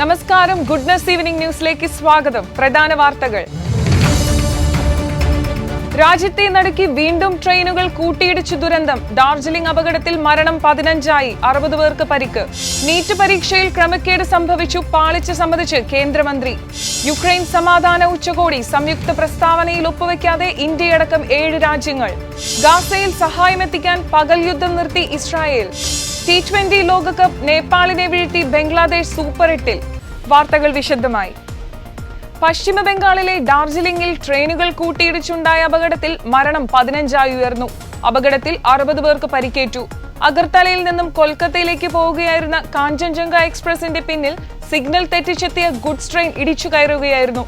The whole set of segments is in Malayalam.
നമസ്കാരം. ഗുഡ്നസ് ഈവനിംഗ് ന്യൂസിലേക്ക് സ്വാഗതം. പ്രധാന വാർത്തകൾ. രാജ്യത്തെ നടുക്കി വീണ്ടും ട്രെയിനുകൾ കൂട്ടിയിടിച്ചു ദുരന്തം. ഡാർജിലിംഗ് അപകടത്തിൽ മരണം പതിനഞ്ചായി. അറുപത് പേർക്ക് പരിക്ക്. നീറ്റ് പരീക്ഷയിൽ ക്രമക്കേട് സംഭവിച്ചു പാളിച്ച് സമ്മതിച്ച് കേന്ദ്രമന്ത്രി. യുക്രൈൻ സമാധാന ഉച്ചകോടി സംയുക്ത പ്രസ്താവനയിൽ ഒപ്പുവെക്കാതെ ഇന്ത്യയടക്കം ഏഴ് രാജ്യങ്ങൾ. ഗാസയിൽ സഹായമെത്തിക്കാൻ പകൽ യുദ്ധം നിർത്തി ഇസ്രായേൽ. ടി ട്വന്റി ലോകകപ്പ് നേപ്പാളിനെ വീഴ്ത്തി ബംഗ്ലാദേശ് സൂപ്പർ എട്ടിൽ. വാർത്തകൾ വിശദമായി. പശ്ചിമ ബംഗാളിലെ ഡാർജിലിംഗിൽ ട്രെയിനുകൾ കൂട്ടിയിടിച്ചുണ്ടായ അപകടത്തിൽ മരണം പതിനഞ്ചായി ഉയർന്നു. അപകടത്തിൽ അറുപത് പേർക്ക് പരിക്കേറ്റു. അഗർത്തലയിൽ നിന്നും കൊൽക്കത്തയിലേക്ക് പോവുകയായിരുന്ന കാഞ്ചൻജംഗ എക്സ്പ്രസിന്റെ പിന്നിൽ സിഗ്നൽ തെറ്റിച്ചെത്തിയ ഗുഡ്സ് ട്രെയിൻ ഇടിച്ചു കയറുകയായിരുന്നു.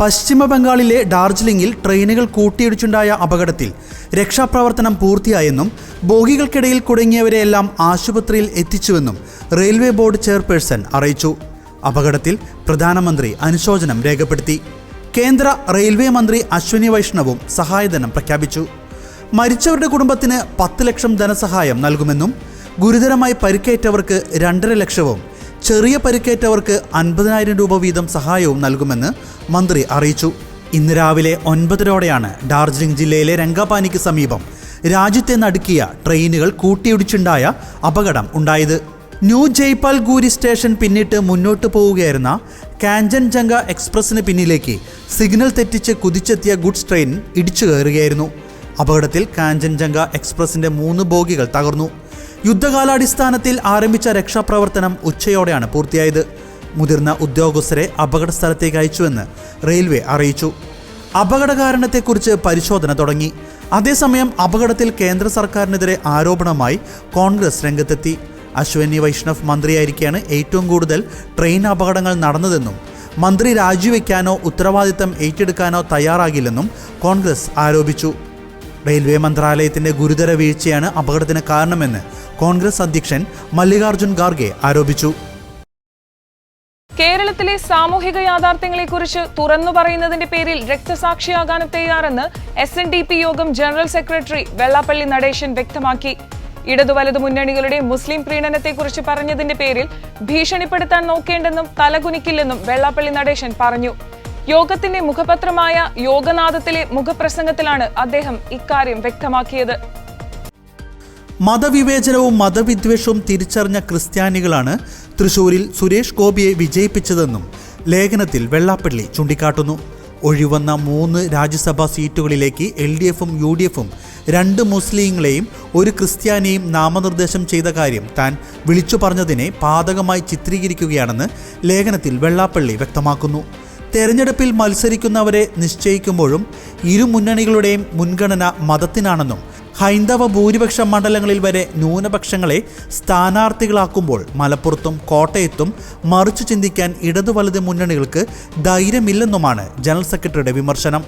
പശ്ചിമ ബംഗാളിലെ ഡാർജിലിംഗിൽ ട്രെയിനുകൾ കൂട്ടിയിടിച്ചുണ്ടായ അപകടത്തിൽ രക്ഷാപ്രവർത്തനം പൂർത്തിയായെന്നും ബോഗികൾക്കിടയിൽ കുടുങ്ങിയവരെയെല്ലാം ആശുപത്രിയിൽ എത്തിച്ചുവെന്നും റെയിൽവേ ബോർഡ് ചെയർപേഴ്സൺ അറിയിച്ചു. അപകടത്തിൽ പ്രധാനമന്ത്രി അനുശോചനം രേഖപ്പെടുത്തി. കേന്ദ്ര റെയിൽവേ മന്ത്രി അശ്വിനി വൈഷ്ണവും സഹായധനം പ്രഖ്യാപിച്ചു. മരിച്ചവരുടെ കുടുംബത്തിന് പത്ത് ലക്ഷം ധനസഹായം നൽകുമെന്നും ഗുരുതരമായി പരിക്കേറ്റവർക്ക് രണ്ടര ലക്ഷവും ചെറിയ പരിക്കേറ്റവർക്ക് അൻപതിനായിരം രൂപ വീതം സഹായവും നൽകുമെന്ന് മന്ത്രി അറിയിച്ചു. ഇന്ന് രാവിലെ ഒൻപതരോടെയാണ് ഡാർജിലിംഗ് ജില്ലയിലെ രംഗാപാനിക്ക് സമീപം രാജ്യത്തെ നടുക്കിയ ട്രെയിനുകൾ കൂട്ടിയിടിച്ചുണ്ടായ അപകടം ഉണ്ടായത്. ന്യൂ ജയ്പാൽഗൂരി സ്റ്റേഷൻ പിന്നിട്ട് മുന്നോട്ട് പോവുകയായിരുന്ന കാഞ്ചൻജംഗ എക്സ്പ്രസിന് പിന്നിലേക്ക് സിഗ്നൽ തെറ്റിച്ച് കുതിച്ചെത്തിയ ഗുഡ്സ് ട്രെയിൻ ഇടിച്ചു കയറുകയായിരുന്നു. അപകടത്തിൽ കാഞ്ചൻജംഗ എക്സ്പ്രസിന്റെ മൂന്ന് ബോഗികൾ തകർന്നു. യുദ്ധകാലാടിസ്ഥാനത്തിൽ ആരംഭിച്ച രക്ഷാപ്രവർത്തനം ഉച്ചയോടെയാണ് പൂർത്തിയായത്. മുതിർന്ന ഉദ്യോഗസ്ഥരെ അപകട സ്ഥലത്തേക്ക് അയച്ചുവെന്ന് റെയിൽവേ അറിയിച്ചു. അപകട കാരണത്തെക്കുറിച്ച് പരിശോധന തുടങ്ങി. അതേസമയം അപകടത്തിൽ കേന്ദ്ര സർക്കാരിനെതിരെ ആരോപണമായി കോൺഗ്രസ് രംഗത്തെത്തി. അശ്വനി വൈഷ്ണവ് മന്ത്രിയായിരിക്കെയാണ് ഏറ്റവും കൂടുതൽ ട്രെയിൻ അപകടങ്ങൾ നടന്നതെന്നും മന്ത്രി രാജിവെക്കാനോ ഉത്തരവാദിത്തം ഏറ്റെടുക്കാനോ തയ്യാറാകില്ലെന്നും കോൺഗ്രസ് ആരോപിച്ചു. റെയിൽവേ മന്ത്രാലയത്തിന്റെ ഗുരുതര വീഴ്ചയാണ് അപകടത്തിന് കാരണമെന്ന് കോൺഗ്രസ് അധ്യക്ഷൻ മല്ലികാർജുൻ ഖാർഗെ ആരോപിച്ചു. കേരളത്തിലെ സാമൂഹിക യാഥാർത്ഥ്യങ്ങളെക്കുറിച്ച് തുറന്നു പറയുന്നതിന്റെ പേരിൽ രക്തസാക്ഷിയാകാനും തയ്യാറെന്ന് എസ് യോഗം ജനറൽ സെക്രട്ടറി വെള്ളാപ്പള്ളി നടേശൻ വ്യക്തമാക്കി. ഇടതു വലതു മുന്നണികളുടെ മുസ്ലിം പ്രീണനത്തെക്കുറിച്ച് പറഞ്ഞതിന്റെ പേരിൽ ഭീഷണിപ്പെടുത്താൻ നോക്കേണ്ടെന്നും തലകുനിക്കില്ലെന്നും വെള്ളാപ്പള്ളി നടേശൻ പറഞ്ഞു. യോഗത്തിന്റെ മുഖപത്രമായ യോഗനാഥത്തിലെ മുഖപ്രസംഗത്തിലാണ് അദ്ദേഹം ഇക്കാര്യം വ്യക്തമാക്കിയത്. മതവിവേചനവും മതവിദ്വേഷവും തിരിച്ചറിഞ്ഞ ക്രിസ്ത്യാനികളാണ് തൃശൂരിൽ സുരേഷ് ഗോപിയെ വിജയിപ്പിച്ചതെന്നും ലേഖനത്തിൽ വെള്ളാപ്പള്ളി ചൂണ്ടിക്കാട്ടുന്നു. ഒഴിവന്ന മൂന്ന് രാജ്യസഭാ സീറ്റുകളിലേക്ക് എൽ ഡി എഫും യു ഡി എഫും രണ്ട് മുസ്ലിങ്ങളെയും ഒരു ക്രിസ്ത്യാനിയും നാമനിർദ്ദേശം ചെയ്ത കാര്യം താൻ വിളിച്ചു പറഞ്ഞതിനെ പാതകമായി ചിത്രീകരിക്കുകയാണെന്ന് ലേഖനത്തിൽ വെള്ളാപ്പള്ളി വ്യക്തമാക്കുന്നു. തെരഞ്ഞെടുപ്പിൽ മത്സരിക്കുന്നവരെ നിശ്ചയിക്കുമ്പോഴും ഇരു മുന്നണികളുടെയും മുൻഗണന മതത്തിനാണെന്നും ഹൈന്ദവ ഭൂരിപക്ഷ മണ്ഡലങ്ങളിൽ വരെ ന്യൂനപക്ഷങ്ങളെ സ്ഥാനാർത്ഥികളാക്കുമ്പോൾ മലപ്പുറത്തും കോട്ടയത്തും മറിച്ചു ചിന്തിക്കാൻ ഇടതു വലത് മുന്നണികൾക്ക് ധൈര്യമില്ലെന്നുമാണ് ജനറൽ സെക്രട്ടറിയുടെ വിമർശനം.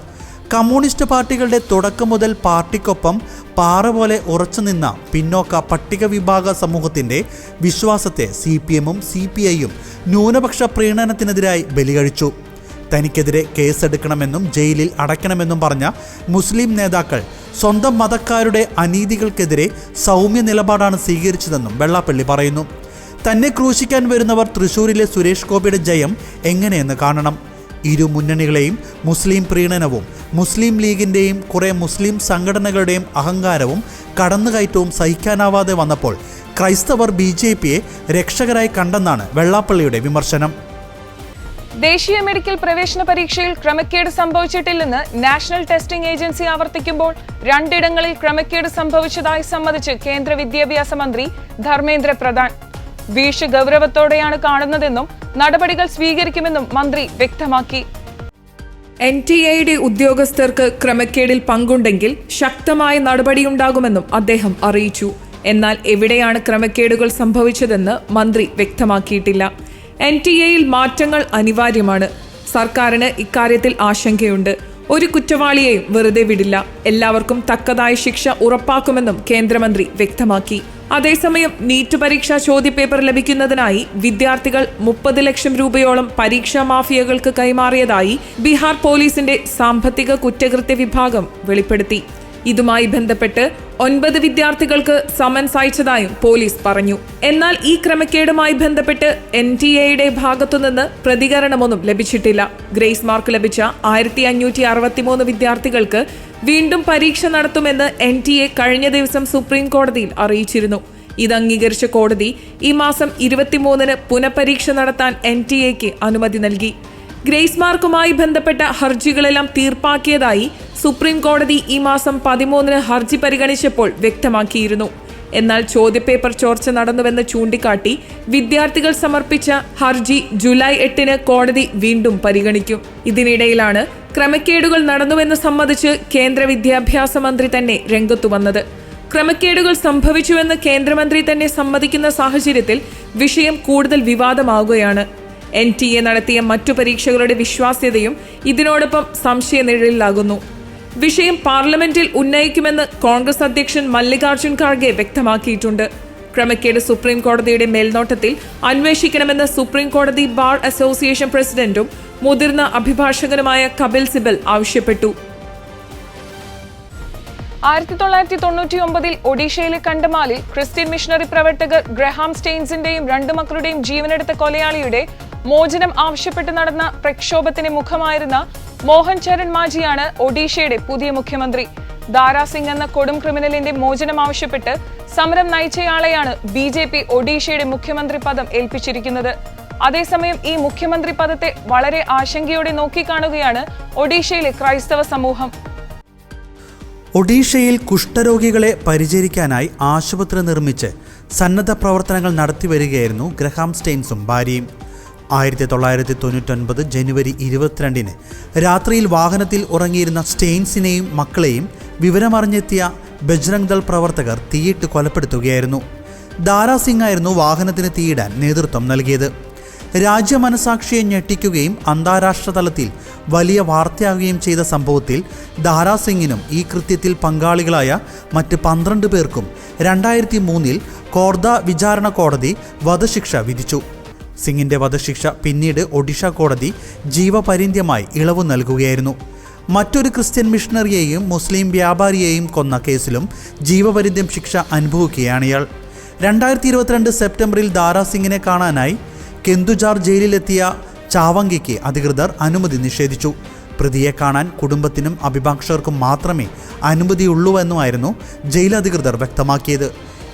കമ്മ്യൂണിസ്റ്റ് പാർട്ടികളുടെ തുടക്കം മുതൽ പാർട്ടിക്കൊപ്പം പാറ പോലെ ഉറച്ചുനിന്ന പിന്നോക്ക പട്ടിക വിഭാഗ സമൂഹത്തിന്റെ വിശ്വാസത്തെ സി പി എമ്മും സി പി ഐയും ന്യൂനപക്ഷ പ്രീണനത്തിനെതിരായി ബലികഴിച്ചു. തനിക്കെതിരെ കേസെടുക്കണമെന്നും ജയിലിൽ അടയ്ക്കണമെന്നും പറഞ്ഞ മുസ്ലിം നേതാക്കൾ സ്വന്തം മതക്കാരുടെ അനീതികൾക്കെതിരെ സൗമ്യ നിലപാടാണ് സ്വീകരിച്ചതെന്നും വെള്ളാപ്പള്ളി പറയുന്നു. തന്നെ ക്രൂശിക്കാൻ വരുന്നവർ തൃശൂരിലെ സുരേഷ് ഗോപിയുടെ ജയം എങ്ങനെയെന്ന് കാണണം. ഇരു മുന്നണികളെയും മുസ്ലിം പ്രീണനവും മുസ്ലിം ലീഗിന്റെയും കുറേ മുസ്ലിം സംഘടനകളുടെയും അഹങ്കാരവും കടന്നുകയറ്റവും സഹിക്കാനാവാതെ വന്നപ്പോൾ ക്രൈസ്തവർ ബി ജെ പിയെ രക്ഷകരായി കണ്ടെന്നാണ് വെള്ളാപ്പള്ളിയുടെ വിമർശനം. ദേശീയ മെഡിക്കൽ പ്രവേശന പരീക്ഷയിൽ ക്രമക്കേട് സംഭവിച്ചിട്ടില്ലെന്ന് നാഷണൽ ടെസ്റ്റിംഗ് ഏജൻസി ആവർത്തിക്കുമ്പോൾ രണ്ടിടങ്ങളിൽ ക്രമക്കേട് സംഭവിച്ചതായി സമ്മതിച്ച് കേന്ദ്ര വിദ്യാഭ്യാസ മന്ത്രി ധർമ്മേന്ദ്ര പ്രധാൻ. വീഴ്ച ഗൗരവത്തോടെയാണ് കാണുന്നതെന്നും നടപടികൾ സ്വീകരിക്കുമെന്നും മന്ത്രി വ്യക്തമാക്കി. എൻ ടി എയുടെ ഉദ്യോഗസ്ഥർക്ക് ക്രമക്കേടിൽ പങ്കുണ്ടെങ്കിൽ ശക്തമായ നടപടിയുണ്ടാകുമെന്നും അദ്ദേഹം അറിയിച്ചു. എന്നാൽ എവിടെയാണ് ക്രമക്കേടുകൾ സംഭവിച്ചതെന്ന് മന്ത്രി വ്യക്തമാക്കിയിട്ടില്ല. എൻ ടി എയിൽ മാറ്റങ്ങൾ അനിവാര്യമാണ്. സർക്കാരിന് ഇക്കാര്യത്തിൽ ആശങ്കയുണ്ട്. ഒരു കുറ്റവാളിയെയും വെറുതെ വിടില്ല. എല്ലാവർക്കും തക്കതായ ശിക്ഷ ഉറപ്പാക്കുമെന്നും കേന്ദ്രമന്ത്രി വ്യക്തമാക്കി. അതേസമയം നീറ്റ് പരീക്ഷാ ചോദ്യപേപ്പർ ലഭിക്കുന്നതിനായി വിദ്യാർത്ഥികൾ മുപ്പത് ലക്ഷം രൂപയോളം പരീക്ഷാ മാഫിയകൾക്ക് കൈമാറിയതായി ബീഹാർ പോലീസിന്റെ സാമ്പത്തിക കുറ്റകൃത്യ വിഭാഗം വെളിപ്പെടുത്തി. ഇതുമായി ബന്ധപ്പെട്ട് ഒൻപത് വിദ്യാർത്ഥികൾക്ക് സമൻസ് അയച്ചതായും പോലീസ് പറഞ്ഞു. എന്നാൽ ഈ ക്രമക്കേടുമായി ബന്ധപ്പെട്ട് എൻ ടി എയുടെ ഭാഗത്തുനിന്ന് പ്രതികരണമൊന്നും ലഭിച്ചിട്ടില്ല. ഗ്രേസ് മാർക്ക് ലഭിച്ച ആയിരത്തി അഞ്ഞൂറ്റി അറുപത്തിമൂന്ന് വിദ്യാർത്ഥികൾക്ക് വീണ്ടും പരീക്ഷ നടത്തുമെന്ന് എൻ ടി എ കഴിഞ്ഞ ദിവസം സുപ്രീം കോടതിയിൽ അറിയിച്ചിരുന്നു. ഇത് അംഗീകരിച്ച കോടതി ഈ മാസം ഇരുപത്തിമൂന്നിന് പുനഃപരീക്ഷ നടത്താൻ എൻ ടി എക്ക് അനുമതി നൽകി. ഗ്രേസ് മാർക്കുമായി ബന്ധപ്പെട്ട ഹർജികളെല്ലാം തീർപ്പാക്കിയതായി സുപ്രീം കോടതി ഈ മാസം പതിമൂന്നിന് ഹർജി പരിഗണിച്ചപ്പോൾ വ്യക്തമാക്കിയിരുന്നു. എന്നാൽ ചോദ്യപേപ്പർ ചോർച്ച നടന്നുവെന്ന് ചൂണ്ടിക്കാട്ടി വിദ്യാർത്ഥികൾ സമർപ്പിച്ച ഹർജി ജൂലൈ എട്ടിന് കോടതി വീണ്ടും പരിഗണിക്കും. ഇതിനിടയിലാണ് ക്രമക്കേടുകൾ നടന്നുവെന്ന് സമ്മതിച്ച് കേന്ദ്ര വിദ്യാഭ്യാസ മന്ത്രി തന്നെ രംഗത്തു വന്നത്. ക്രമക്കേടുകൾ സംഭവിച്ചുവെന്ന് കേന്ദ്രമന്ത്രി തന്നെ സമ്മതിക്കുന്ന സാഹചര്യത്തിൽ വിഷയം കൂടുതൽ വിവാദമാവുകയാണ് എൻ ടി എ നടത്തിയ മറ്റു പരീക്ഷകളുടെ വിശ്വാസ്യതയും ഇതിനോടൊപ്പം സംശയനിഴലിലാകുന്നു വിഷയം പാർലമെന്റിൽ ഉന്നയിക്കുമെന്ന് കോൺഗ്രസ് അധ്യക്ഷൻ മല്ലികാർജുൻ ഖാർഗെ വ്യക്തമാക്കിയിട്ടുണ്ട്. ക്രമക്കേട് സുപ്രീം കോടതിയുടെ മേൽനോട്ടത്തിൽ അന്വേഷിക്കണമെന്ന് സുപ്രീം കോടതി ബാർ അസോസിയേഷൻ പ്രസിഡന്റും മുതിർന്ന അഭിഭാഷകനുമായ കപിൽ സിബൽ ആവശ്യപ്പെട്ടു. ആയിരത്തി തൊള്ളായിരത്തി തൊണ്ണൂറ്റി ഒമ്പതിൽ ഒഡീഷയിലെ കണ്ടമാലിൽ ക്രിസ്ത്യൻ മിഷണറി പ്രവർത്തകർ ഗ്രഹാം സ്റ്റെയിൻസിന്റെയും രണ്ടു മക്കളുടെയും ജീവനെടുത്ത കൊലയാളിയുടെ മോചനം ആവശ്യപ്പെട്ട് നടന്ന പ്രക്ഷോഭത്തിന് മുഖമായിരുന്ന മോഹൻ ചരൺ മാജിയാണ് ഒഡീഷയുടെ പുതിയ മുഖ്യമന്ത്രി. ദാരാസിംഗ് എന്ന കൊടും ക്രിമിനലിന്റെ മോചനം ആവശ്യപ്പെട്ട് സമരം നയിച്ചയാളെയാണ് ബി ജെ പി ഒഡീഷയുടെ മുഖ്യമന്ത്രി പദം ഏൽപ്പിച്ചിരിക്കുന്നത്. അതേസമയം ഈ മുഖ്യമന്ത്രി പദത്തെ വളരെ ആശങ്കയോടെ നോക്കിക്കാണുകയാണ് ഒഡീഷയിലെ ക്രൈസ്തവ സമൂഹം. ഒഡീഷയിൽ കുഷ്ഠരോഗികളെ പരിചരിക്കാനായി ആശുപത്രി നിർമ്മിച്ച് സന്നദ്ധ പ്രവർത്തനങ്ങൾ നടത്തിവരികയായിരുന്നു ഗ്രഹാം സ്റ്റെയിൻസും ഭാര്യയും. ആയിരത്തി തൊള്ളായിരത്തി തൊണ്ണൂറ്റൊൻപത് ജനുവരി ഇരുപത്തിരണ്ടിന് രാത്രിയിൽ വാഹനത്തിൽ ഉറങ്ങിയിരുന്ന സ്റ്റെയിൻസിനെയും മക്കളെയും വിവരമറിഞ്ഞെത്തിയ ബജ്രംഗ് ദൾ പ്രവർത്തകർ തീയിട്ട് കൊലപ്പെടുത്തുകയായിരുന്നു. ദാരാസിംഗ് ആയിരുന്നു വാഹനത്തിന് തീയിടാൻ നേതൃത്വം നൽകിയത്. രാജ്യമനസാക്ഷിയെ ഞെട്ടിക്കുകയും അന്താരാഷ്ട്ര തലത്തിൽ വലിയ വാർത്തയാകുകയും ചെയ്ത സംഭവത്തിൽ ദാരാസിംഗിനും ഈ കൃത്യത്തിൽ പങ്കാളികളായ മറ്റ് പന്ത്രണ്ട് പേർക്കും രണ്ടായിരത്തി മൂന്നിൽ കോർദ വിചാരണ കോടതി വധശിക്ഷ വിധിച്ചു. സിംഗിന്റെ വധശിക്ഷ പിന്നീട് ഒഡീഷ കോടതി ജീവപര്യന്തമായി ഇളവ് നൽകുകയായിരുന്നു. മറ്റൊരു ക്രിസ്ത്യൻ മിഷണറിയെയും മുസ്ലിം വ്യാപാരിയെയും കൊന്ന കേസിലും ജീവപര്യന്തം ശിക്ഷ അനുഭവിക്കുകയാണ് ഇയാൾ. രണ്ടായിരത്തി ഇരുപത്തിരണ്ട് സെപ്റ്റംബറിൽ ദാരാസിംഗിനെ കാണാനായി കെന്തുജാർ ജയിലിലെത്തിയ ചാവങ്കിക്ക് അധികൃതർ അനുമതി നിഷേധിച്ചു. പ്രതിയെ കാണാൻ കുടുംബത്തിനും അഭിഭാഷകർക്കും മാത്രമേ അനുമതിയുള്ളൂവെന്നുമായിരുന്നു ജയിൽ അധികൃതർ വ്യക്തമാക്കിയത്.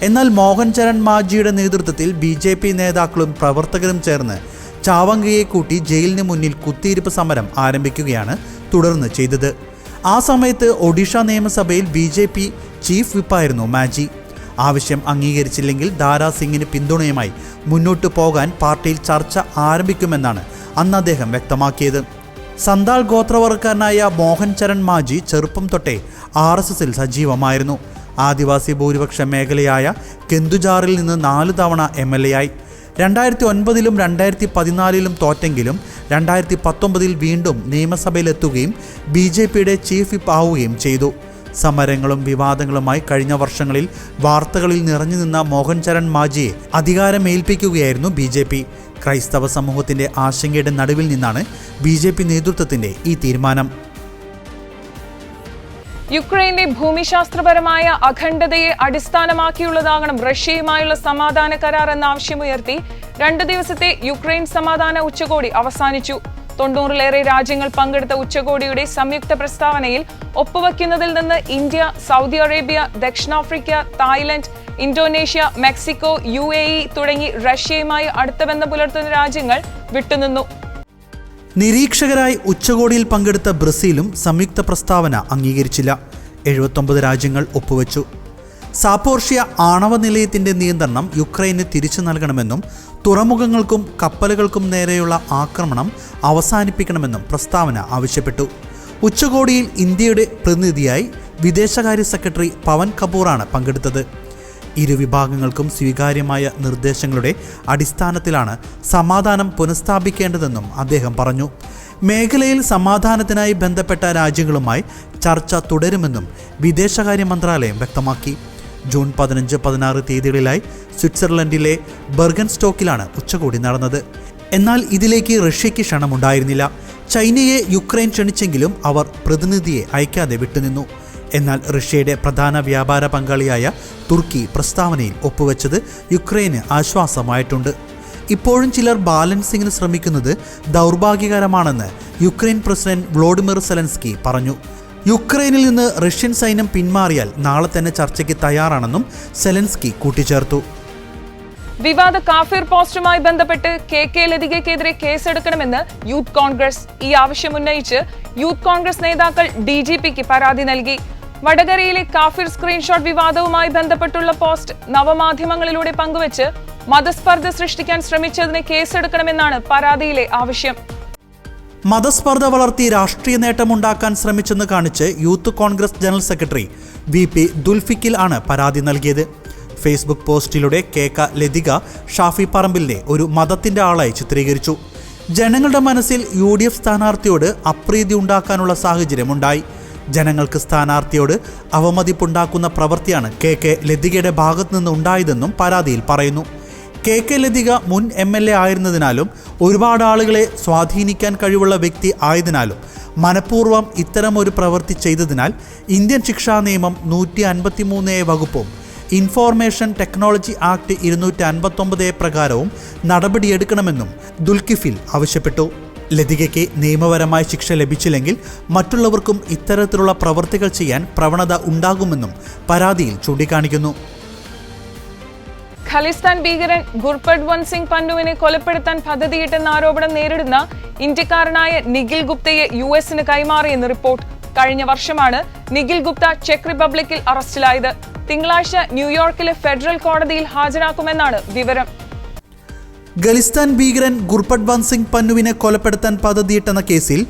എന്നാൽ മോഹൻ ചരൺ മാജിയുടെ നേതൃത്വത്തിൽ ബി ജെ പി നേതാക്കളും പ്രവർത്തകരും ചേർന്ന് ചാവങ്കയെ കൂട്ടി ജയിലിന് മുന്നിൽ കുത്തിയിരിപ്പ് സമരം ആരംഭിക്കുകയാണ് തുടർന്ന് ചെയ്തത്. ആ സമയത്ത് ഒഡീഷ നിയമസഭയിൽ ബി ജെ പി ചീഫ് വിപ്പായിരുന്നു മാജി. ആവശ്യം അംഗീകരിച്ചില്ലെങ്കിൽ ദാരാസിംഗിന് പിന്തുണയുമായി മുന്നോട്ടു പോകാൻ പാർട്ടിയിൽ ചർച്ച ആരംഭിക്കുമെന്നാണ് അന്ന് അദ്ദേഹം വ്യക്തമാക്കിയത്. സന്താൾ ഗോത്രവർഗക്കാരനായ മോഹൻ ചരൺ മാജി ചെറുപ്പം തൊട്ടേ ആർ സജീവമായിരുന്നു. ആദിവാസി ഭൂരിപക്ഷ മേഖലയായ കെന്തുജാറിൽ നിന്ന് നാല് തവണ എം എൽ എ ആയി. രണ്ടായിരത്തി ഒൻപതിലും രണ്ടായിരത്തി പതിനാലിലും തോറ്റെങ്കിലും രണ്ടായിരത്തി പത്തൊമ്പതിൽ വീണ്ടും നിയമസഭയിലെത്തുകയും ബി ജെ പിയുടെ ചീഫ് വിപ്പ് ആവുകയും ചെയ്തു. സമരങ്ങളും വിവാദങ്ങളുമായി കഴിഞ്ഞ വർഷങ്ങളിൽ വാർത്തകളിൽ നിറഞ്ഞു നിന്ന മോഹൻ ചരൺ മാജിയെ അധികാരമേൽപ്പിക്കുകയായിരുന്നു ബി ജെ പി. ക്രൈസ്തവ സമൂഹത്തിന്റെ ആശങ്കയുടെ നടുവിൽ നിന്നാണ് ബി ജെ പി നേതൃത്വത്തിന്റെ ഈ തീരുമാനം. യുക്രൈനിലെ ഭൂമിശാസ്ത്രപരമായ അഖണ്ഡതയെ അടിസ്ഥാനമാക്കിയുള്ളതാകണം റഷ്യയുമായുള്ള സമാധാന കരാർ എന്ന ആവശ്യമുയർത്തി രണ്ട് ദിവസത്തെ യുക്രൈൻ സമാധാന ഉച്ചകോടി അവസാനിച്ചു. തൊണ്ണൂറിലേറെ രാജ്യങ്ങൾ പങ്കെടുത്ത ഉച്ചകോടിയുടെ സംയുക്ത പ്രസ്താവനയിൽ ഒപ്പുവയ്ക്കുന്നതിൽ നിന്ന് ഇന്ത്യ സൗദി അറേബ്യ ദക്ഷിണാഫ്രിക്ക തായ്ലൻഡ് ഇന്തോനേഷ്യ മെക്സിക്കോ യു തുടങ്ങി റഷ്യയുമായി അടുത്ത ബന്ധം പുലർത്തുന്ന രാജ്യങ്ങൾ വിട്ടുനിന്നു. നിരീക്ഷകരായി ഉച്ചകോടിയിൽ പങ്കെടുത്ത ബ്രസീലും സംയുക്ത പ്രസ്താവന അംഗീകരിച്ചില്ല. എഴുപത്തൊമ്പത് രാജ്യങ്ങൾ ഒപ്പുവെച്ചു. സാപ്പോർഷ്യ ആണവ നിലയത്തിന്റെ നിയന്ത്രണം യുക്രൈന് തിരിച്ചു നൽകണമെന്നും തുറമുഖങ്ങൾക്കും കപ്പലുകൾക്കും നേരെയുള്ള ആക്രമണം അവസാനിപ്പിക്കണമെന്നും പ്രസ്താവന ആവശ്യപ്പെട്ടു. ഉച്ചകോടിയിൽ ഇന്ത്യയുടെ പ്രതിനിധിയായി വിദേശകാര്യ സെക്രട്ടറി പവൻ കപൂറാണ് പങ്കെടുത്തത്. ഇരു വിഭാഗങ്ങൾക്കും സ്വീകാര്യമായ നിർദ്ദേശങ്ങളുടെ അടിസ്ഥാനത്തിലാണ് സമാധാനം പുനഃസ്ഥാപിക്കേണ്ടതെന്നും അദ്ദേഹം പറഞ്ഞു. മേഖലയിൽ സമാധാനത്തിനായി ബന്ധപ്പെട്ട രാജ്യങ്ങളുമായി ചർച്ച തുടരുമെന്നും വിദേശകാര്യ മന്ത്രാലയം വ്യക്തമാക്കി. ജൂൺ പതിനഞ്ച് പതിനാറ് തീയതികളിലായി സ്വിറ്റ്സർലൻഡിലെ ബർഗൻ സ്റ്റോക്കിലാണ് ഉച്ചകോടി നടന്നത്. എന്നാൽ ഇതിലേക്ക് റഷ്യയ്ക്ക് ക്ഷണമുണ്ടായിരുന്നില്ല. ചൈനയെ യുക്രൈൻ ക്ഷണിച്ചെങ്കിലും അവർ പ്രതിനിധിയെ അയക്കാതെ വിട്ടുനിന്നു. എന്നാൽ റഷ്യയുടെ പ്രധാന വ്യാപാര പങ്കാളിയായ തുർക്കി പ്രസ്താവനയിൽ ഒപ്പുവെച്ചത് യുക്രൈന് ആശ്വാസമായിട്ടുണ്ട്. ഇപ്പോഴും ചിലർ ബാലൻസിങ്ങിന് ശ്രമിക്കുന്നത് ദൗർഭാഗ്യകരമാണെന്ന് യുക്രൈൻ പ്രസിഡന്റ് വ്ളോഡിമിർ സെലൻസ്കി പറഞ്ഞു. യുക്രൈനിൽ നിന്ന് റഷ്യൻ സൈന്യം പിന്മാറിയാൽ നാളെ തന്നെ ചർച്ചയ്ക്ക് തയ്യാറാണെന്നും സെലൻസ്കി കൂട്ടിച്ചേർത്തു. വിവാദ കാഫിർ പോസ്റ്റുമായി ബന്ധപ്പെട്ട് കെ കെ ലതികയ്ക്കെതിരെ കേസെടുക്കണമെന്ന് യൂത്ത് കോൺഗ്രസ് ഈ ആവശ്യം ഉന്നയിച്ച് യൂത്ത് കോൺഗ്രസ് നേതാക്കൾ ഡി പരാതി നൽകി. വടകരയിലെ കാഫിർ സ്ക്രീൻഷോട്ട് വിവാദവുമായി ബന്ധപ്പെട്ടുള്ള പോസ്റ്റ് നവമാധ്യമങ്ങളിലൂടെ പങ്കുവച്ച് മതസ്പർദ്ധ സൃഷ്ടിക്കാൻ ശ്രമിച്ചതിന് കേസെടുക്കണമെന്നാണ് പരാതിയിലെ ആവശ്യം. മതസ്പർദ്ധ വളർത്തി രാഷ്ട്രീയ നേട്ടമുണ്ടാക്കാൻ ശ്രമിച്ചെന്ന് കാണിച്ച് Youth Congress general secretary V P Dulfikil ആണ് പരാതി നൽകിയത്. ഫേസ്ബുക്ക് പോസ്റ്റിലൂടെ കെ ക ലതിക ഷാഫി പറമ്പിലിനെ ഒരു മതത്തിന്റെ ആളായി ചിത്രീകരിച്ചു. ജനങ്ങളുടെ മനസ്സിൽ യു ഡി എഫ് സ്ഥാനാർത്ഥിയോട് അപ്രീതി ഉണ്ടാക്കാനുള്ള സാഹചര്യമുണ്ടായി. ജനങ്ങൾക്ക് സ്ഥാനാർത്ഥിയോട് അവമതിപ്പുണ്ടാക്കുന്ന പ്രവൃത്തിയാണ് കെ കെ ലതികയുടെ ഭാഗത്തു നിന്ന് ഉണ്ടായതെന്നും പരാതിയിൽ പറയുന്നു. കെ കെ ലതിക മുൻ എം എൽ എ ആയിരുന്നതിനാലും ഒരുപാട് ആളുകളെ സ്വാധീനിക്കാൻ കഴിവുള്ള വ്യക്തി ആയതിനാലും മനഃപൂർവം ഇത്തരമൊരു പ്രവൃത്തി ചെയ്തതിനാൽ ഇന്ത്യൻ ശിക്ഷാ നിയമം നൂറ്റി അൻപത്തി മൂന്ന് എ വകുപ്പും ഇൻഫോർമേഷൻ ടെക്നോളജി ആക്ട് ഇരുന്നൂറ്റി അൻപത്തൊമ്പത് പ്രകാരവും നടപടിയെടുക്കണമെന്നും ദുൽക്കിഫിൽ ആവശ്യപ്പെട്ടു. ലതികയ്ക്ക് നിയമപരമായ ശിക്ഷ ലഭിച്ചില്ലെങ്കിൽ മറ്റുള്ളവർക്കും ഇത്തരത്തിലുള്ള പ്രവൃത്തികൾ ചെയ്യാൻ പ്രവണത ഉണ്ടാകുമെന്നും പരാതിയിൽ ചൂണ്ടിക്കാണിക്കുന്നു. ഖലിസ്ഥാൻ ഭീകരൻ ഗുർപഡ്വന്ത് സിംഗ് പന്നുവിനെ കൊലപ്പെടുത്താൻ പദ്ധതിയിട്ടെന്ന ആരോപണം നേരിടുന്ന ഇന്ത്യക്കാരനായ നിഖിൽ ഗുപ്തയെ യു എസിന് കൈമാറിയെന്ന് റിപ്പോർട്ട്. കഴിഞ്ഞ വർഷമാണ് നിഖിൽ ഗുപ്ത ചെക്ക് റിപ്പബ്ലിക്കിൽ അറസ്റ്റിലായത്. തിങ്കളാഴ്ച ന്യൂയോർക്കിലെ ഫെഡറൽ കോടതിയിൽ ഹാജരാക്കുമെന്നാണ് വിവരം. ഖലിസ്ഥാൻ ഭീകരൻ ഗുർപട്വാൻ സിംഗ് പന്നുവിനെ കൊലപ്പെടുത്താൻ പദ്ധതിയിട്ടെന്ന കേസിൽ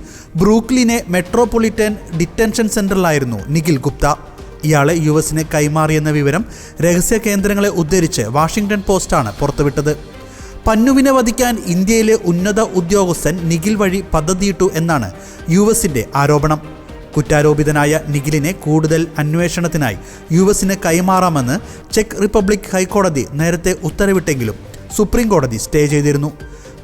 ബ്രൂക്ലിനെ മെട്രോപൊളിറ്റൻ ഡിറ്റൻഷൻ സെന്ററിലായിരുന്നു നിഖിൽ ഗുപ്ത. ഇയാളെ യു എസിന് കൈമാറിയെന്ന വിവരം രഹസ്യ കേന്ദ്രങ്ങളെ ഉദ്ധരിച്ച് വാഷിംഗ്ടൺ പോസ്റ്റാണ് പുറത്തുവിട്ടത്. പന്നുവിനെ വധിക്കാൻ ഇന്ത്യയിലെ ഉന്നത ഉദ്യോഗസ്ഥൻ നിഖിൽ വഴി പദ്ധതിയിട്ടു എന്നാണ് യു എസിന്റെ ആരോപണം. കുറ്റാരോപിതനായ നിഖിലിനെ കൂടുതൽ അന്വേഷണത്തിനായി യു എസിന് കൈമാറാമെന്ന് ചെക്ക് റിപ്പബ്ലിക് ഹൈക്കോടതി നേരത്തെ ഉത്തരവിട്ടെങ്കിലും സുപ്രീം കോടതി സ്റ്റേ ചെയ്തിരുന്നു.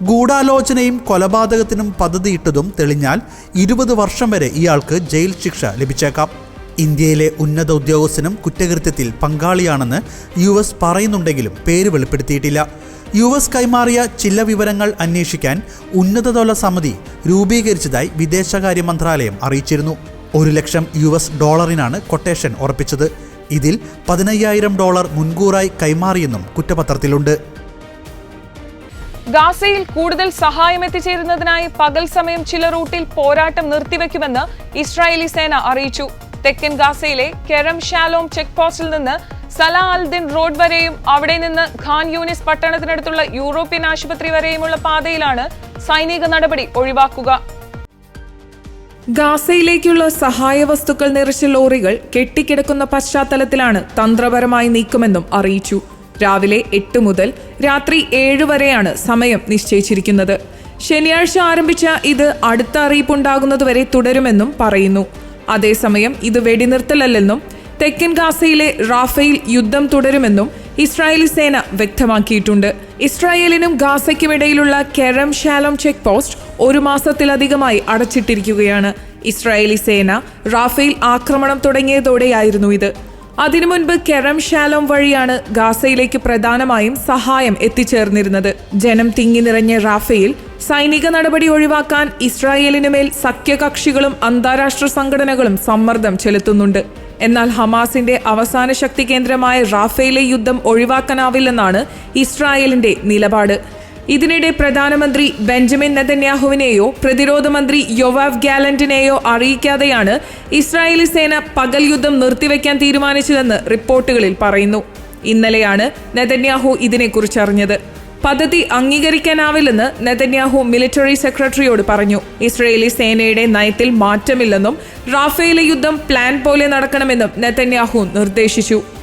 ഗൂഢാലോചനയും കൊലപാതകത്തിനും പദ്ധതിയിട്ടതും തെളിഞ്ഞാൽ ഇരുപത് വർഷം വരെ ഇയാൾക്ക് ജയിൽ ശിക്ഷ ലഭിച്ചേക്കാം. ഇന്ത്യയിലെ ഉന്നത ഉദ്യോഗസ്ഥനും കുറ്റകൃത്യത്തിൽ പങ്കാളിയാണെന്ന് യു എസ് പറയുന്നുണ്ടെങ്കിലും പേര് വെളിപ്പെടുത്തിയിട്ടില്ല. യു എസ് കൈമാറിയ ചില വിവരങ്ങൾ അന്വേഷിക്കാൻ ഉന്നതതല സമിതി രൂപീകരിച്ചതായി വിദേശകാര്യ മന്ത്രാലയം അറിയിച്ചിരുന്നു. ഒരു ലക്ഷം യു എസ് ഡോളറിനാണ് കൊട്ടേഷൻ ഉറപ്പിച്ചത്. ഇതിൽ പതിനയ്യായിരം ഡോളർ മുൻകൂറായി കൈമാറിയെന്നും കുറ്റപത്രത്തിലുണ്ട്. ഗാസയിൽ കൂടുതൽ സഹായം എത്തിച്ചേരുന്നതിനായി പകൽ സമയം ചില റൂട്ടിൽ പോരാട്ടം നിർത്തിവെക്കുമെന്ന് ഇസ്രായേലി സേന അറിയിച്ചു. തെക്കൻ ഗാസയിലെ കെറം ഷാലോം ചെക്ക് പോസ്റ്റിൽ നിന്ന് സല അൽദിൻ റോഡ് വരെയും അവിടെ നിന്ന് ഖാൻ യൂനിസ് പട്ടണത്തിനടുത്തുള്ള യൂറോപ്യൻ ആശുപത്രി വരെയുമുള്ള പാതയിലാണ് സൈനിക നടപടി ഒഴിവാക്കുക. ഗാസയിലേക്കുള്ള സഹായ വസ്തുക്കൾ നിറച്ച ലോറികൾ കെട്ടിക്കിടക്കുന്ന പശ്ചാത്തലത്തിലാണ് തന്ത്രപരമായി നീക്കുമെന്നും അറിയിച്ചു. രാവിലെ എട്ട് മുതൽ രാത്രി ഏഴ് വരെയാണ് സമയം നിശ്ചയിച്ചിരിക്കുന്നത്. ശനിയാഴ്ച ആരംഭിച്ച ഇത് അടുത്ത അറിയിപ്പുണ്ടാകുന്നതുവരെ തുടരുമെന്നും പറയുന്നു. അതേസമയം ഇത് വെടിനിർത്തലല്ലെന്നും തെക്കൻ ഗാസയിലെ റാഫേൽ യുദ്ധം തുടരുമെന്നും ഇസ്രായേലി സേന വ്യക്തമാക്കിയിട്ടുണ്ട്. ഇസ്രായേലിനും ഗാസയ്ക്കുമിടയിലുള്ള കെരം ഷാലോം ചെക്ക് പോസ്റ്റ് ഒരു മാസത്തിലധികമായി അടച്ചിട്ടിരിക്കുകയാണ്. ഇസ്രായേലി സേന റാഫേൽ ആക്രമണം തുടങ്ങിയതോടെയായിരുന്നു ഇത്. അതിനു മുൻപ് കെറം ഷാലോം വഴിയാണ് ഗാസയിലേക്ക് പ്രധാനമായും സഹായം എത്തിച്ചേർന്നിരുന്നത്. ജനം തിങ്ങി നിറഞ്ഞ റാഫയിൽ സൈനിക നടപടി ഒഴിവാക്കാൻ ഇസ്രായേലിനുമേൽ സഖ്യകക്ഷികളും അന്താരാഷ്ട്ര സംഘടനകളും സമ്മർദ്ദം ചെലുത്തുന്നുണ്ട്. എന്നാൽ ഹമാസിന്റെ അവസാന ശക്തി കേന്ദ്രമായ റാഫയിലെ യുദ്ധം ഒഴിവാക്കാനാവില്ലെന്നാണ് ഇസ്രായേലിന്റെ നിലപാട്. ഇതിനിടെ പ്രധാനമന്ത്രി ബെഞ്ചമിൻ നെതന്യാഹുവിനെയോ പ്രതിരോധ മന്ത്രി യൊവാവ് ഗാലന്റിനെയോ അറിയിക്കാതെയാണ് ഇസ്രായേലി സേന പകൽ യുദ്ധം നിർത്തിവെക്കാൻ തീരുമാനിച്ചതെന്ന് റിപ്പോർട്ടുകളിൽ പറയുന്നു. ഇന്നലെയാണ് നെതന്യാഹു ഇതിനെക്കുറിച്ച് അറിഞ്ഞത്. പദ്ധതി അംഗീകരിക്കാനാവില്ലെന്ന് നെതന്യാഹു മിലിറ്ററി സെക്രട്ടറിയോട് പറഞ്ഞു. ഇസ്രയേലി സേനയുടെ നയത്തിൽ മാറ്റമില്ലെന്നും റാഫേലെ യുദ്ധം പ്ലാൻ പോലെ നടക്കണമെന്നും നെതന്യാഹു നിർദ്ദേശിച്ചു.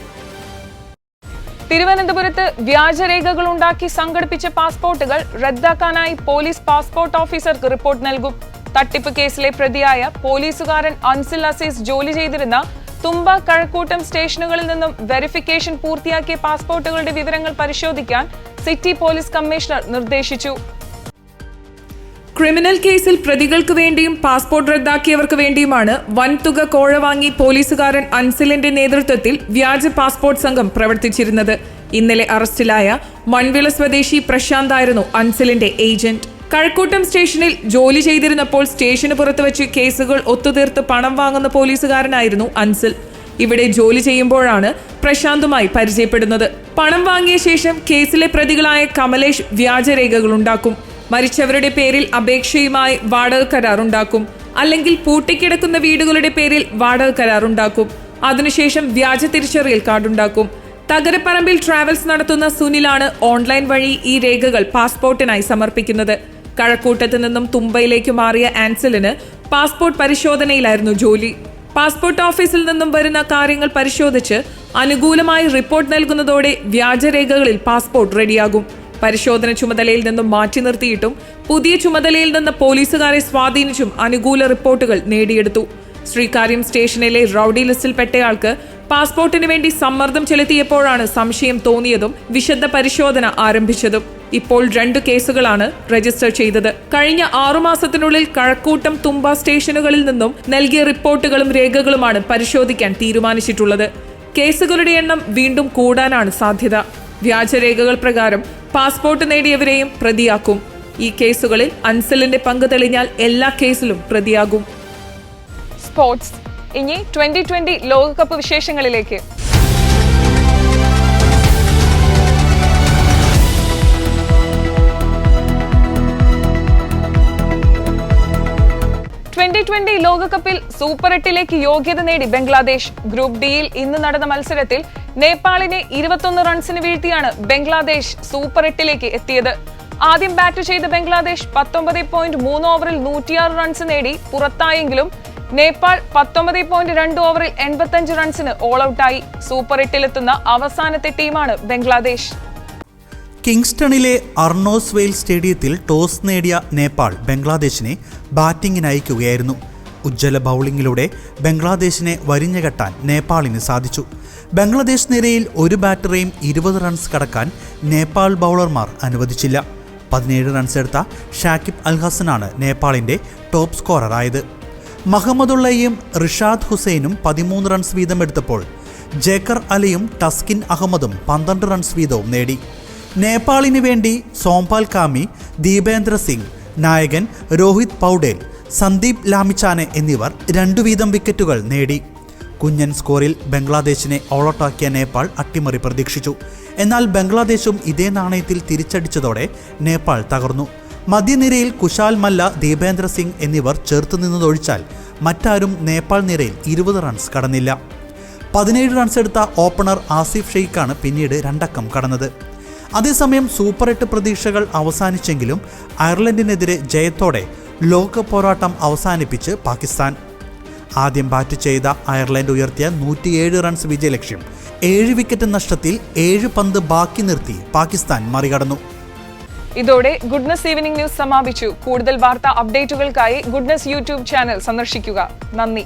തിരുവനന്തപുരത്ത് വ്യാജരേഖകൾ ഉണ്ടാക്കി സംഘടിപ്പിച്ച പാസ്പോർട്ടുകൾ റദ്ദാക്കാനായി പോലീസ് പാസ്പോർട്ട് ഓഫീസർക്ക് റിപ്പോർട്ട് നൽകും. തട്ടിപ്പ് കേസിലെ പ്രതിയായ പോലീസുകാരൻ അൻസിൽ അസീസ് ജോലി ചെയ്തിരുന്ന തുമ്പ കഴക്കൂട്ടം സ്റ്റേഷനുകളിൽ നിന്നും വെരിഫിക്കേഷൻ പൂർത്തിയാക്കിയ പാസ്പോർട്ടുകളുടെ വിവരങ്ങൾ പരിശോധിക്കാൻ സിറ്റി പോലീസ് കമ്മീഷണർ നിർദ്ദേശിച്ചു. ക്രിമിനൽ കേസിൽ പ്രതികൾക്ക് വേണ്ടിയും പാസ്പോർട്ട് റദ്ദാക്കിയവർക്ക് വേണ്ടിയുമാണ് വൻതുക കോഴ വാങ്ങി പോലീസുകാരൻ അൻസിലിന്റെ നേതൃത്വത്തിൽ വ്യാജ പാസ്പോർട്ട് സംഘം പ്രവർത്തിച്ചിരുന്നത്. ഇന്നലെ അറസ്റ്റിലായ മൺവിള സ്വദേശി പ്രശാന്ത് ആയിരുന്നു അൻസിലിന്റെ ഏജന്റ്. കഴക്കൂട്ടം സ്റ്റേഷനിൽ ജോലി ചെയ്തിരുന്നപ്പോൾ സ്റ്റേഷന് പുറത്ത് വെച്ച് കേസുകൾ ഒത്തുതീർത്ത് പണം വാങ്ങുന്ന പോലീസുകാരനായിരുന്നു അൻസിൽ. ഇവിടെ ജോലി ചെയ്യുമ്പോഴാണ് പ്രശാന്തുമായി പരിചയപ്പെടുന്നത്. പണം വാങ്ങിയ ശേഷം കേസിലെ പ്രതികളായ കമലേഷ് വ്യാജരേഖകൾ ഉണ്ടാക്കും. മരിച്ചവരുടെ പേരിൽ അപേക്ഷയുമായി വാടക കരാർ ഉണ്ടാക്കും അല്ലെങ്കിൽ പൂട്ടിക്കിടക്കുന്ന വീടുകളുടെ പേരിൽ വാടക കരാർ ഉണ്ടാക്കും അതിനുശേഷം വ്യാജ തിരിച്ചറിയൽ കാർഡ് ഉണ്ടാക്കും തകരപ്പറമ്പിൽ ട്രാവൽസ് നടത്തുന്ന സുനിലാണ് ഓൺലൈൻ വഴി ഈ രേഖകൾ പാസ്പോർട്ടിനായി സമർപ്പിക്കുന്നത്. കഴക്കൂട്ടത്ത് നിന്നും തുമ്പയിലേക്ക് മാറിയ ആൻസലിന് പാസ്പോർട്ട് പരിശോധനയിലായിരുന്നു ജോലി. പാസ്പോർട്ട് ഓഫീസിൽ നിന്നും വരുന്ന കാര്യങ്ങൾ പരിശോധിച്ച് അനുകൂലമായി റിപ്പോർട്ട് നൽകുന്നതോടെ വ്യാജരേഖകളിൽ പാസ്പോർട്ട് റെഡിയാകും. പരിശോധന ചുമതലയിൽ നിന്നും മാറ്റി നിർത്തിയിട്ടും പുതിയ ചുമതലയിൽ നിന്ന് പോലീസുകാരെ സ്വാധീനിച്ചും അനുകൂല റിപ്പോർട്ടുകൾ നേടിയെടുത്തു. ശ്രീകാര്യം സ്റ്റേഷനിലെ റൌഡി ലിസ്റ്റിൽപ്പെട്ടയാൾക്ക് പാസ്പോർട്ടിന് വേണ്ടി സമ്മർദ്ദം ചെലുത്തിയപ്പോഴാണ് സംശയം തോന്നിയതും വിശദ പരിശോധന ആരംഭിച്ചതും. ഇപ്പോൾ രണ്ട് കേസുകളാണ് രജിസ്റ്റർ ചെയ്തത്. കഴിഞ്ഞ ആറുമാസത്തിനുള്ളിൽ കഴക്കൂട്ടം തുമ്പ സ്റ്റേഷനുകളിൽ നിന്നും നൽകിയ റിപ്പോർട്ടുകളും രേഖകളുമാണ് പരിശോധിക്കാൻ തീരുമാനിച്ചിട്ടുള്ളത്. കേസുകളുടെ എണ്ണം വീണ്ടും കൂടാനാണ് സാധ്യത. വ്യാജരേഖകൾ പ്രകാരം പാസ്പോർട്ട് നേടിയവരെയും പ്രതിയാക്കും. ഈ കേസുകളിൽ അൻസലിന്റെ പങ്ക് തെളിഞ്ഞാൽ എല്ലാ കേസിലും പ്രതിയാകും. സ്പോർട്സ്. ഇനി ട്വന്റി ട്വന്റി ലോകകപ്പ് വിശേഷങ്ങളിലേക്ക്. ട്വന്റി ട്വന്റി ലോകകപ്പിൽ സൂപ്പർ എട്ടിലേക്ക് യോഗ്യത നേടി ബംഗ്ലാദേശ് ഗ്രൂപ്പ് ഡിയിൽ ഇന്ന് നടന്ന മത്സരത്തിൽ നേപ്പാളിനെ ഇരുപത്തൊന്ന് റൺസിന് വീഴ്ത്തിയാണ് ബംഗ്ലാദേശ് സൂപ്പർ എട്ടിലേക്ക് എത്തിയത്. ആദ്യം ബാറ്റ് ചെയ്ത ബംഗ്ലാദേശ് പത്തൊമ്പത് പോയിന്റ് മൂന്ന് ഓവറിൽ നൂറ്റിയാറ് റൺസ് നേടി പുറത്തായെങ്കിലും നേപ്പാൾ പത്തൊമ്പത് പോയിന്റ് രണ്ട് ഓവറിൽ എൺപത്തഞ്ച് റൺസിന് ഓൾ ഔട്ടായി സൂപ്പർ എട്ടിലെത്തുന്ന അവസാനത്തെ ടീമാണ് ബംഗ്ലാദേശ്. കിങ്സ്റ്റണിലെ അർണോസ് വെയിൽ സ്റ്റേഡിയത്തിൽ ടോസ് നേടിയ നേപ്പാൾ ബംഗ്ലാദേശിനെ ബാറ്റിംഗിന് അയക്കുകയായിരുന്നു. ഉജ്ജ്വല ബൗളിങ്ങിലൂടെ ബംഗ്ലാദേശിനെ വരിഞ്ഞുകെട്ടാൻ നേപ്പാളിന് സാധിച്ചു. ബംഗ്ലാദേശ് നിരയിൽ ഒരു ബാറ്ററേയും ഇരുപത് റൺസ് കടക്കാൻ നേപ്പാൾ ബൗളർമാർ അനുവദിച്ചില്ല. പതിനേഴ് റൺസ് എടുത്ത ഷാക്കിബ് അൽ ഹസനാണ് നേപ്പാളിന്റെ ടോപ്പ് സ്കോററായത്. മഹമ്മദുള്ളയും റിഷാദ് ഹുസൈനും പതിമൂന്ന് റൺസ് വീതം എടുത്തപ്പോൾ ജേക്കർ അലിയും ടസ്കിൻ അഹമ്മദും പന്ത്രണ്ട് റൺസ് വീതവും നേടി. നേപ്പാളിന് വേണ്ടി സോംപാൽ കാമി ദീപേന്ദ്ര സിംഗ് നായകൻ രോഹിത് പൗഡേൽ സന്ദീപ് ലാമിച്ചാനെ എന്നിവർ രണ്ടു വീതം വിക്കറ്റുകൾ നേടി. കുഞ്ഞൻ സ്കോറിൽ ബംഗ്ലാദേശിനെ ഓളോട്ടാക്കിയ നേപ്പാൾ അട്ടിമറി പ്രതീക്ഷിച്ചു. എന്നാൽ ബംഗ്ലാദേശും ഇതേ നാണയത്തിൽ തിരിച്ചടിച്ചതോടെ നേപ്പാൾ തകർന്നു. മധ്യനിരയിൽ കുശാൽ മല്ല ദീപേന്ദ്ര സിംഗ് എന്നിവർ ചേർത്ത് നിന്നതൊഴിച്ചാൽ മറ്റാരും നേപ്പാൾ നിരയിൽ ഇരുപത് റൺസ് കടന്നില്ല. പതിനേഴ് റൺസ് എടുത്ത ഓപ്പണർ ആസിഫ് ഷെയ്ഖാണ് പിന്നീട് രണ്ടക്കം കടന്നത്. അതേസമയം സൂപ്പർ എട്ട് പ്രതീക്ഷകൾ അവസാനിച്ചെങ്കിലും അയർലൻഡിനെതിരെ ജയത്തോടെ ലോക പോരാട്ടം അവസാനിപ്പിച്ച് പാകിസ്ഥാൻ. ആദ്യം ബാറ്റ് ചെയ്ത അയർലൻഡ് ഉയർത്തിയ നൂറ്റിയേഴ് റൺസ് വിജയലക്ഷ്യം. ഏഴ് വിക്കറ്റ് നഷ്ടത്തിൽ ഏഴ് പന്ത് ബാക്കി നിർത്തി പാകിസ്ഥാൻ മറികടന്നു. ഇതോടെ ഗുഡ്നസ് ഈവനിംഗ് ന്യൂസ് സമാപിച്ചു. കൂടുതൽ വാർത്താ അപ്ഡേറ്റുകൾക്കായി ഗുഡ്നസ് യൂട്യൂബ് ചാനൽ സന്ദർശിക്കുക. നന്ദി.